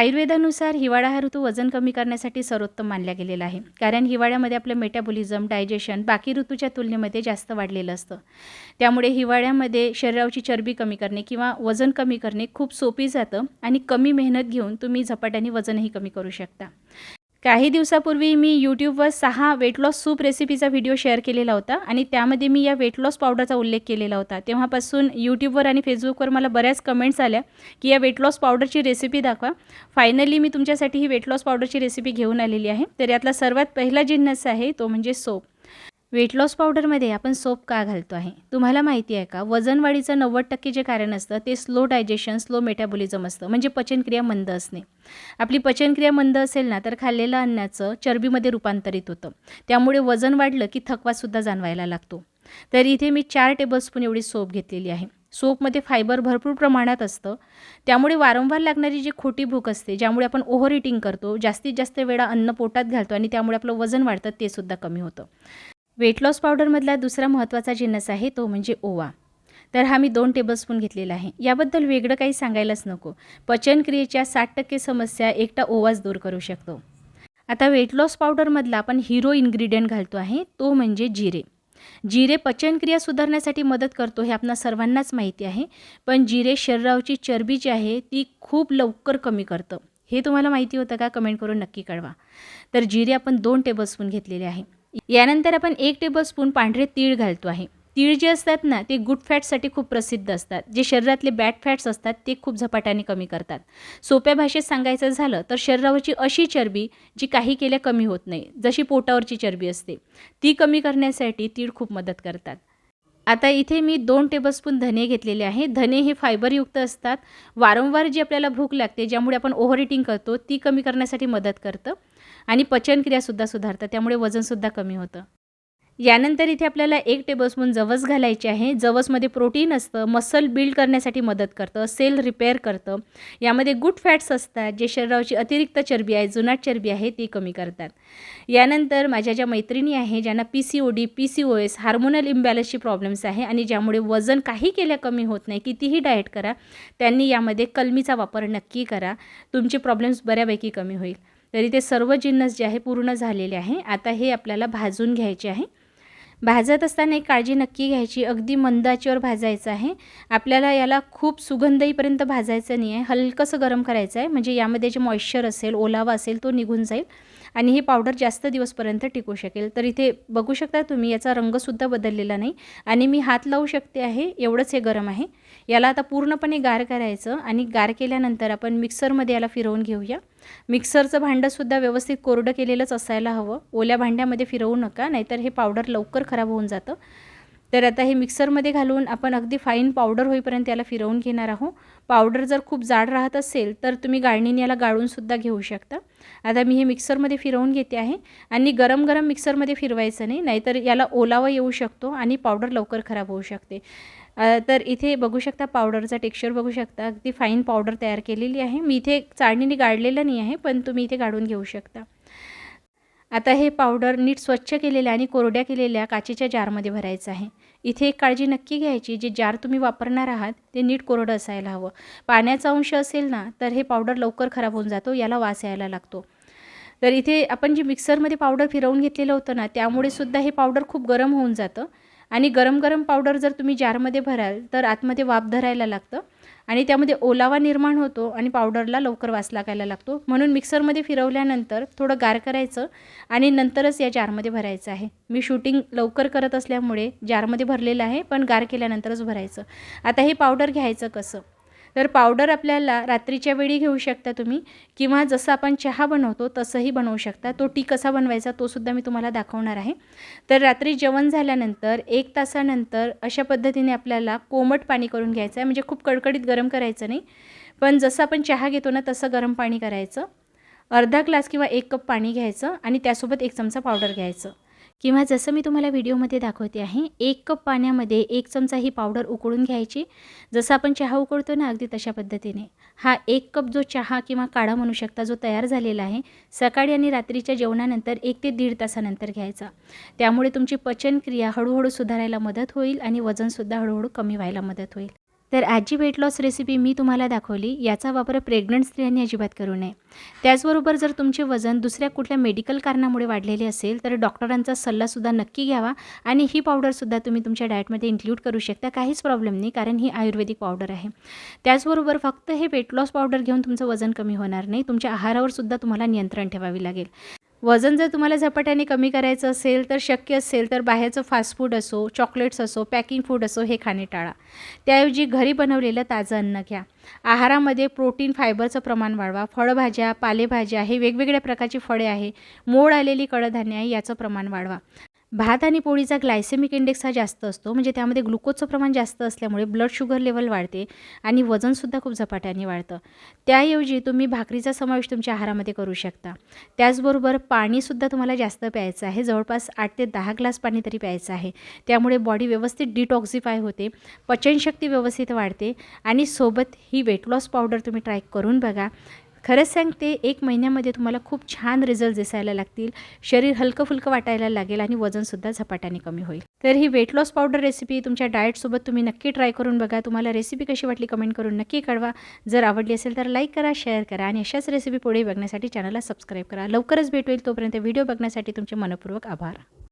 आयुर्वेदानुसार हिवाळा हा ऋतू वजन कमी करण्यासाठी सर्वोत्तम मानला गेलेला आहे. कारण हिवाळ्यामध्ये आपलं मेटाबॉलिझम डायजेशन बाकी ऋतूच्या तुलनेमध्ये जास्त वाढलेलं असतं. त्यामुळे हिवाळ्यामध्ये शरीराची चरबी कमी करणे किंवा वजन कमी करणे खूप सोपी जातं आणि कमी मेहनत घेऊन तुम्ही झपाट्याने वजनही कमी करू शकता. काही दिवसापूर्वी मी यूट्यूबवर सहा वेट लॉस सूप रेसिपीचा व्हिडिओ शेअर केलेला होता आणि त्यामध्ये मी या वेट लॉस पावडरचा उल्लेख केलेला होता. तेव्हापासून यूट्यूबवर आणि फेसबुकवर मला बऱ्याच कमेंट्स आल्या की या वेट लॉस पावडरची रेसिपी दाखवा. फायनली मी तुमच्यासाठी ही वेट लॉस पावडरची रेसिपी घेऊन आलेली आहे. तर यातला सर्वात पहिला जिन्नस आहे तो म्हणजे सोप वेट लॉस पावडरमध्ये आपण सोप का घालतो आहे? तुम्हाला माहिती आहे का? वजन वाढीचं नव्वद टक्के जे कारण असतं ते स्लो डायजेशन स्लो मेटाबॉलिझम असतं. म्हणजे पचनक्रिया मंद असणे. आपली पचनक्रिया मंद असेल ना तर खाल्लेलं अन्नाचं चरबीमध्ये रूपांतरित होतं. त्यामुळे वजन वाढलं की थकवासुद्धा जाणवायला लागतो. तर इथे मी चार टेबलस्पून एवढी सोप घेतलेली आहे. सोपमध्ये फायबर भरपूर प्रमाणात असतं. त्यामुळे वारंवार लागणारी जी खोटी भूक असते ज्यामुळे आपण ओव्हर इटिंग करतो जास्तीत जास्त वेळा अन्न पोटात घालतो आणि त्यामुळे आपलं वजन वाढतं ते सुद्धा कमी होतं. वेट लॉस पावडरमधला दुसरा महत्त्वाचा जिन्नस आहे तो म्हणजे ओवा. तर हा मी दोन टेबलस्पून घेतलेला आहे. याबद्दल वेगळं काही सांगायलाच नको. पचनक्रियेच्या साठ टक्के समस्या एकटा ओवाच दूर करू शकतो. आता वेट लॉस पावडरमधला आपण हिरो इन्ग्रेडियंट घालतो आहे तो म्हणजे जिरे. जिरे पचनक्रिया सुधारण्यासाठी मदत करतो हे आपणा सर्वांनाच माहिती आहे पण जिरे शरीरावरची चरबी जी आहे ती खूप लवकर कमी करतं. हे तुम्हाला माहिती होतं का? कमेंट करून नक्की कळवा. तर जिरे आपण दोन टेबलस्पून घेतलेले आहे. यानंतर आपण एक टेबलस्पून पांढरे तीळ घालतो आहे. तीळ जे असतात ना ते गुड फॅट्ससाठी खूप प्रसिद्ध असतात. जे शरीरातले बॅड फॅट्स असतात ते खूप झपाट्याने कमी करतात. सोप्या भाषेत सांगायचं झालं तर शरीरावरची अशी चरबी जी काही केल्या कमी होत नाही जशी पोटावरची चरबी असते ती कमी करण्यासाठी तीळ खूप मदत करतात. आता इथे मी दोन टेबलस्पून धने घेतलेले आहे. धने हे फायबरयुक्त असतात. वारंवार जी आपल्याला भूक लागते ज्यामुळे आपण ओव्हर इटिंग करतो ती कमी करण्यासाठी मदत करतं. आणि पचनक्रियासुद्धा सुधारतं. त्यामुळे वजनसुद्धा कमी होतं. यानंतर इथे आपल्याला एक टेबलस्पून जवस घालायचे आहे. जवसमध्ये प्रोटीन असतं मसल बिल्ड करण्यासाठी मदत करतं सेल रिपेअर करतं. यामध्ये गुड फॅट्स असतात जे शरीराची अतिरिक्त चरबी आहे जुनाट चरबी आहे ती कमी करतात. यानंतर माझ्या ज्या मैत्रिणी आहे ज्यांना P C O D P C O S hormonal इम्बॅलन्सची problems आहे आणि ज्यामुळे वजन काही केल्या कमी होत नाही कितीही डाएट करा त्यांनी यामध्ये कलमीचा वापर नक्की करा. तुमचे प्रॉब्लेम्स बऱ्यापैकी कमी होईल. तरी ते सर्व जिन्नस जे आहे पूर्ण झालेले आहे. आता हे आपल्याला भाजून घ्यायचे आहे. भाजत असताना एक काळजी नक्की घ्यायची. अगदी मंद भाजायचं आहे. आपल्याला याला खूप सुगंधईपर्यंत भाजायचं नाही आहे. हलकंसं गरम करायचं आहे. म्हणजे यामध्ये जे मॉइश्चर असेल ओलावा असेल तो निघून जाईल आणि ही पावडर जास्त दिवसपर्यंत टिकू शकेल. तर इथे बघू शकता तुम्ही याचा रंगसुद्धा बदललेला नाही आणि मी हात लावू शकते आहे. एवढंच हे गरम आहे. याला आता पूर्णपणे गार करायचं आणि गार केल्यानंतर आपण मिक्सरमध्ये याला फिरवून घेऊया. मिक्सरचं भांडंसुद्धा व्यवस्थित कोरडं केलेलंच असायला हवं. ओल्या भांड्यामध्ये फिरवू नका नाहीतर हे पावडर लवकर खराब होऊन जातं. तर आता हे मिक्सरमध्ये घालून आपण अगदी फाईन पावडर होईपर्यंत याला फिरवून घेणार आहोत. पावडर जर खूप जाड राहत असेल तर तुम्ही गाळणीने याला गाळूनसुद्धा घेऊ शकता. आता मी हे मिक्सरमध्ये फिरवून घेते आहे. आणि गरम गरम मिक्सरमध्ये फिरवायचं नाही नाहीतर याला ओलावा येऊ शकतो आणि पावडर लवकर खराब होऊ शकते. तर इथे बघू शकता पावडरचा टेक्स्चर बघू शकता. अगदी फाईन पावडर तयार केलेली आहे. मी इथे चाळणीने गाळलेलं नाही आहे पण तुम्ही इथे गाळून घेऊ शकता. आता हे पावडर नीट स्वच्छ केलेल्या आणि कोरड्या केलेल्या काचेच्या जारमध्ये भरायचं आहे. इथे एक काळजी नक्की घ्यायची जे जार तुम्ही वापरणार आहात ते नीट कोरडं असायला हवं. पाण्याचा अंश असेल ना तर हे पावडर लवकर खराब होऊन जातो याला वास यायला लागतो. तर इथे आपण जे मिक्सरमध्ये पावडर फिरवून घेतलेलं होतं ना त्यामुळे सुद्धा हे पावडर खूप गरम होऊन जातं. आणि गरम गरम पावडर जर तुम्ही जारमध्ये भराल तर आतमध्ये वाफ धरायला लागतं. आणि त्यामध्ये ओलावा निर्माण होतो आणि पावडरला लवकर वास लागायला लागतो. म्हणून मिक्सरमध्ये फिरवल्यानंतर थोडं गार करायचं आणि नंतरच या जारमध्ये भरायचं आहे. मी शूटिंग लवकर करत असल्यामुळे जारमध्ये भरलेलं आहे पण गार केल्यानंतरच भरायचं. आता हे पावडर घ्यायचं कसं? तर पावडर आपल्याला रात्रीच्या वेळी घेऊ शकता तुम्ही. किंवा जसं आपण चहा बनवतो तसंही बनवू शकता. तो टी कसा बनवायचा तो सुद्धा मी तुम्हाला दाखवणार आहे. तर रात्री जेवण झाल्यानंतर एक तासानंतर अशा पद्धतीने आपल्याला कोमट पाणी करून घ्यायचं आहे. म्हणजे खूप कडकडीत गरम करायचं नाही. पण जसं आपण चहा घेतो ना तसं गरम पाणी करायचं. अर्धा ग्लास किंवा एक कप पाणी घ्यायचं आणि त्यासोबत एक चमचा पावडर घ्यायचं. किंवा जसं मी तुम्हाला व्हिडिओमध्ये दाखवते आहे एक कप पाण्यामध्ये एक चमचा ही पावडर उकळून घ्यायची. जसं आपण चहा उकळतो ना अगदी तशा पद्धतीने. हा एक कप जो चहा किंवा काढा म्हणू शकता जो तयार झालेला आहे सकाळी आणि रात्रीच्या जेवणानंतर एक ते दीड तासानंतर घ्यायचा. त्यामुळे तुमची पचनक्रिया हळूहळू सुधारायला मदत होईल आणि वजनसुद्धा हळूहळू कमी व्हायला मदत होईल. तर आजची वेट लॉस रेसिपी मी तुम्हाला दाखवली. याचा वापर प्रेग्नंट स्त्रियांनी अजिबात करू नये. त्याचबरोबर जर तुमचे वजन दुसऱ्या कुठल्या मेडिकल कारणामुळे वाढलेले असेल तर डॉक्टरांचा सल्लासुद्धा नक्की घ्यावा आणि ही पावडरसुद्धा तुम्ही तुमच्या डाएटमध्ये इन्क्लूड करू शकता. काहीच प्रॉब्लेम नाही कारण ही आयुर्वेदिक पावडर आहे. त्याचबरोबर फक्त हे वेट लॉस पावडर घेऊन तुमचं वजन कमी होणार नाही. तुमच्या आहारावर सुद्धा तुम्हाला नियंत्रण ठेवावी लागेल. वजन जर तुम्हाला झपाट्याने कमी करायचं असेल तर शक्य असेल तर बाहेरचं फास्ट फूड असो चॉकलेट्स असो पॅकिंग फूड असो हे खाणे टाळा. त्याऐवजी घरी बनवलेलं ताजं अन्न घ्या. आहारामध्ये प्रोटीन फायबरचं प्रमाण वाढवा. फळभाज्या पालेभाज्या हे वेगवेगळ्या प्रकारची फळे आहे. मोड आलेली कडधान्य आहे याचं प्रमाण वाढवा. भात आणि पोळीचा ग्लायसेमिक इंडेक्स हा जास्त असतो. म्हणजे त्यामध्ये ग्लुकोजचं प्रमाण जास्त असल्यामुळे ब्लड शुगर लेवल वाढते आणि वजनसुद्धा खूप झपाट्याने वाढतं. त्याऐवजी तुम्ही भाकरीचा समावेश तुमच्या आहारामध्ये करू शकता. त्याचबरोबर पाणीसुद्धा तुम्हाला जास्त प्यायचं आहे. जवळपास आठ ते दहा ग्लास पाणी तरी प्यायचं आहे. त्यामुळे बॉडी व्यवस्थित डिटॉक्सिफाय होते पचनशक्ती व्यवस्थित वाढते आणि सोबत ही वेट लॉस पावडर तुम्ही ट्राय करून बघा. खरंच सांगते एक महिन्यामध्ये तुम्हाला खूप छान रिझल्ट दिसायला लागतील. शरीर हलकं फुलकं वाटायला लागेल आणि वजनसुद्धा झपाट्याने कमी होईल. तर ही वेट लॉस पावडर रेसिपी तुमच्या डाएटसोबत तुम्ही नक्की ट्राय करून बघा. तुम्हाला रेसिपी कशी वाटली कमेंट करून नक्की कळवा. जर आवडली असेल तर लाईक करा शेअर करा आणि अशाच रेसिपी पुढे बघण्यासाठी चॅनलला सबस्क्राईब करा. लवकरच भेट होईल तोपर्यंत व्हिडिओ बघण्यासाठी तुमचे मनपूर्वक आभार.